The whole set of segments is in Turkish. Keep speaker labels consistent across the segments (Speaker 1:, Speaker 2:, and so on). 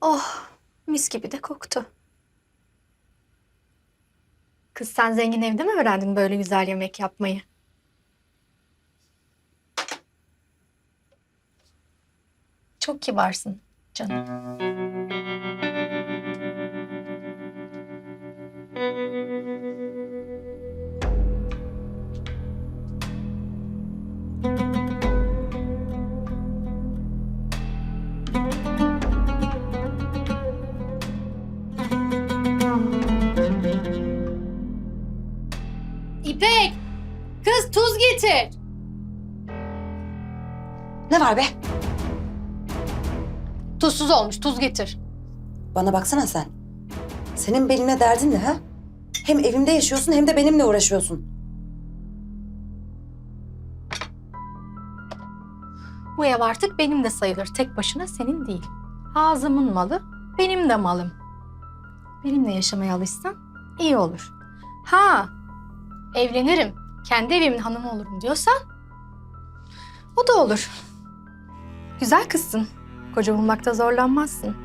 Speaker 1: Oh, mis gibi de koktu. Kız sen zengin evde mi öğrendin böyle güzel yemek yapmayı? Çok kibarsın canım. İpek! Kız tuz getir.
Speaker 2: Ne var be?
Speaker 1: Tuzsuz olmuş, tuz getir.
Speaker 2: Bana baksana sen. Senin benimle derdin ne ha? Hem evimde yaşıyorsun hem de benimle uğraşıyorsun.
Speaker 1: Bu ev artık benim de sayılır. Tek başına senin değil. Ağzımın malı, benim de malım. Benimle yaşamaya alışsan iyi olur. Ha, evlenirim, kendi evimin hanımı olurum diyorsan o da olur. Güzel kızsın. Koca bulmakta zorlanmazsın.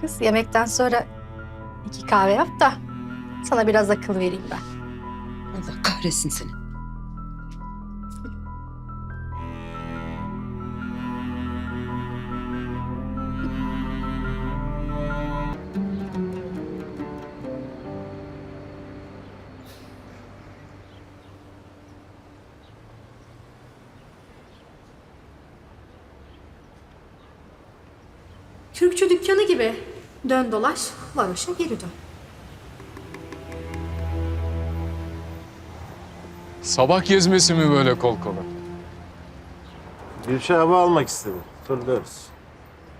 Speaker 1: Kız yemekten sonra iki kahve yap da sana biraz akıl vereyim ben.
Speaker 2: Allah kahretsin seni.
Speaker 1: Türkçü dükkanı gibi. Dön dolaş, varoşa geri dön.
Speaker 3: Sabah gezmesi mi böyle kol kola?
Speaker 4: Gülşah hava almak istedi. Turluyoruz.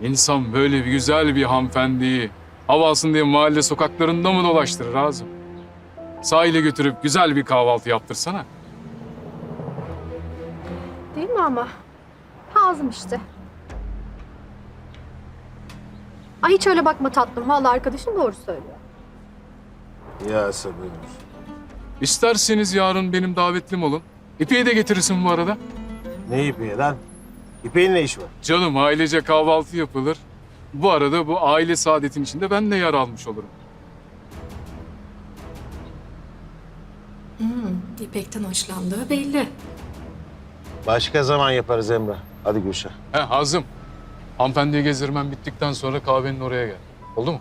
Speaker 3: İnsan böyle bir güzel bir hanımefendiyi hava alsın diye mahalle sokaklarında mı dolaştırır Azım? Sahile götürüp güzel bir kahvaltı yaptırsana.
Speaker 1: Değil mi ama? Ağzım işte. Ay hiç öyle bakma tatlım. Vallahi arkadaşın doğru söylüyor.
Speaker 4: Ya sabır.
Speaker 3: İsterseniz yarın benim davetlim olun. İpeği de getirirsin bu arada.
Speaker 4: Ne ipeği lan? İpeğin ne işi var?
Speaker 3: Canım ailece kahvaltı yapılır. Bu arada bu aile saadetin içinde ben de yer almış olurum.
Speaker 1: İpek'ten hoşlandığı belli.
Speaker 4: Başka zaman yaparız Emrah. Hadi Gülşah.
Speaker 3: He Hazım. Hanımefendiyi gezdirmem bittikten sonra kahvenin oraya gel. Oldu mu?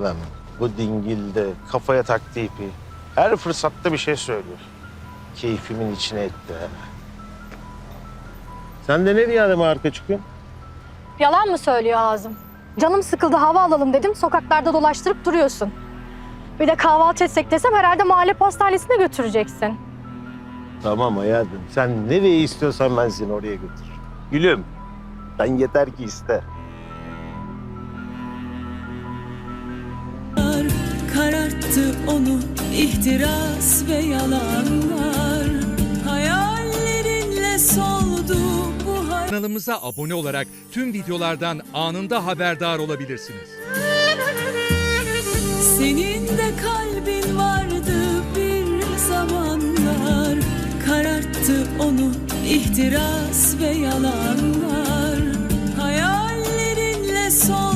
Speaker 4: Lan bu dingilde kafaya taktı ipi. Her fırsatta bir şey söylüyor. Keyfimin içine etti ha. Sen de ne diye adama arka çıkıyorsun?
Speaker 1: Yalan mı söylüyor ağzım? Canım sıkıldı hava alalım dedim. Sokaklarda dolaştırıp duruyorsun. Bir de kahvaltı etsek desem herhalde mahalle pastanesine götüreceksin.
Speaker 4: Tamam hayatım. Sen nereye istiyorsan ben seni oraya götür. Gülüm. Sen yeter ki iste.
Speaker 5: Kararttı onu ihtiras ve yalanlar Hayallerinle soldu bu hayat
Speaker 6: Kanalımıza abone olarak tüm videolardan anında haberdar olabilirsiniz.
Speaker 5: Senin de kalbin Onu ihtiras ve yalanlar. Hayallerinle soldu